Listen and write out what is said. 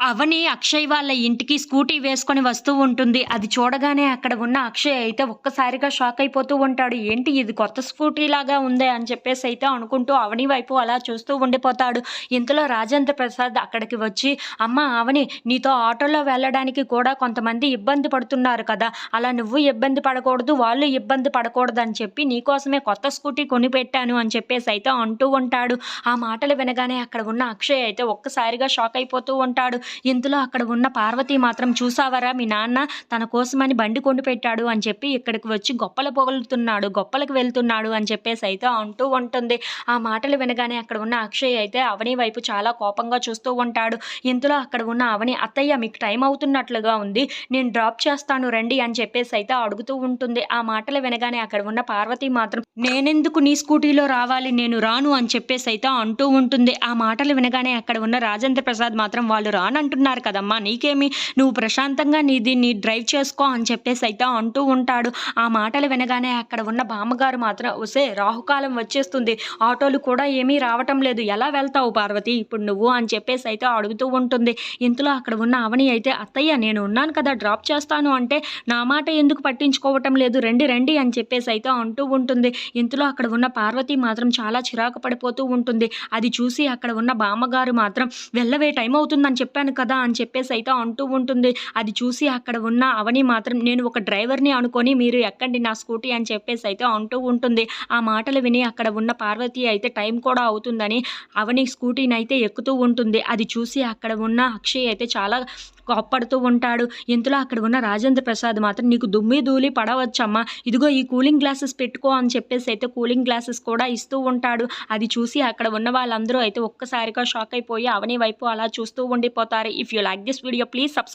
అవని అక్షయ్ వాళ్ళ ఇంటికి స్కూటీ వేసుకొని వస్తూ ఉంటుంది. అది చూడగానే అక్కడ ఉన్న అక్షయ్ అయితే ఒక్కసారిగా షాక్ అయిపోతూ ఉంటాడు. ఏంటి ఇది కొత్త స్కూటీ లాగా ఉందే అని చెప్పేసి అయితే అనుకుంటూ అవని వైపు అలా చూస్తూ ఉండిపోతాడు. ఇంతలో రాజేంద్ర ప్రసాద్ అక్కడికి వచ్చి అమ్మ అవని నీతో ఆటోలో వెళ్ళడానికి కూడా కొంతమంది ఇబ్బంది పడుతున్నారు కదా. అలా నువ్వు ఇబ్బంది పడకూడదు వాళ్ళు ఇబ్బంది పడకూడదు అని చెప్పి నీకోసమే కొత్త స్కూటీ కొనిపెట్టాను అని చెప్పేసి అయితే అంటూ ఉంటాడు. ఆ మాటలు వినగానే అక్కడ ఉన్న అక్షయ్ అయితే ఒక్కసారిగా షాక్ అయిపోతూ ఉంటాడు. ఇంతలో అక్కడ ఉన్న పార్వతి మాత్రం చూసావరా మీ నాన్న తన కోసమని బండి కొండు పెట్టాడు అని చెప్పి ఇక్కడికి వచ్చి గొప్పలు పొగలుతున్నాడు గొప్పలకు వెళ్తున్నాడు అని చెప్పేసి అయితే అంటూ ఉంటుంది. ఆ మాటలు వినగానే అక్కడ ఉన్న అక్షయ్ అయితే అవని వైపు చాలా కోపంగా చూస్తూ ఉంటాడు. ఇంతలో అక్కడ ఉన్న అవని అత్తయ్య మీకు టైం అవుతున్నట్లుగా ఉంది. నేను డ్రాప్ చేస్తాను రండి అని చెప్పేసి అయితే అడుగుతూ ఉంటుంది. ఆ మాటలు వినగానే అక్కడ ఉన్న పార్వతి మాత్రం నేనెందుకు నీ స్కూటీలో రావాలి? నేను రాను అని చెప్పేసి అయితే అంటూ ఉంటుంది. ఆ మాటలు వినగానే అక్కడ ఉన్న రాజేంద్ర ప్రసాద్ మాత్రం వాళ్ళు రాను అంటున్నారు కదమ్మా. నీకేమి? నువ్వు ప్రశాంతంగా నీ దీన్ని డ్రైవ్ చేసుకో అని చెప్పేసి అయితే అంటూ ఉంటాడు. ఆ మాటలు వినగానే అక్కడ ఉన్న బామ్మగారు మాత్రం ఒసే రాహుకాలం వచ్చేస్తుంది. ఆటోలు కూడా ఏమీ రావటం లేదు. ఎలా వెళ్తావు పార్వతి? ఇప్పుడు నువ్వు అని చెప్పేసి అయితే అడుగుతూ ఉంటుంది. ఇంతలో అక్కడ ఉన్న అవని అయితే అత్తయ్య నేను ఉన్నాను కదా డ్రాప్ చేస్తాను అంటే నా మాట ఎందుకు పట్టించుకోవటం లేదు? రండి రండి అని చెప్పేసి అయితే అంటూ ఉంటుంది. ఇంతలో అక్కడ ఉన్న పార్వతి మాత్రం చాలా చిరాకు పడిపోతూ ఉంటుంది. అది చూసి అక్కడ ఉన్న బామ్మగారు మాత్రం వెళ్ళవే టైం అవుతుందని చెప్పాను కదా అని చెప్పేసి అయితే అంటూ ఉంటుంది. అది చూసి అక్కడ ఉన్న అవని మాత్రం నేను ఒక డ్రైవర్ని అనుకొని మీరు ఎక్కండి నా స్కూటీ అని చెప్పేసి అయితే అంటూ ఉంటుంది. ఆ మాటలు విని అక్కడ ఉన్న పార్వతి అయితే టైం కూడా అవుతుందని అవని స్కూటీని అయితే ఎక్కుతూ ఉంటుంది. అది చూసి అక్కడ ఉన్న అక్షయ్ అయితే చాలా కోప్పడుతూ ఉంటాడు. ఇంతలో అక్కడ ఉన్న రాజేంద్ర ప్రసాద్ మాత్రం నీకు దుమ్మి ధూళి పడవచ్చమ్మా. ఇదిగో ఈ కూలింగ్ గ్లాసెస్ పెట్టుకో అని చెప్పేసి అయితే కూలింగ్ గ్లాసెస్ కూడా ఇస్తూ ఉంటాడు. అది చూసి అక్కడ ఉన్న వాళ్ళందరూ అయితే ఒక్కసారిగా షాక్ అయిపోయి అవని వైపు అలా చూస్తూ ఉండిపోతారు. If you like this video please subscribe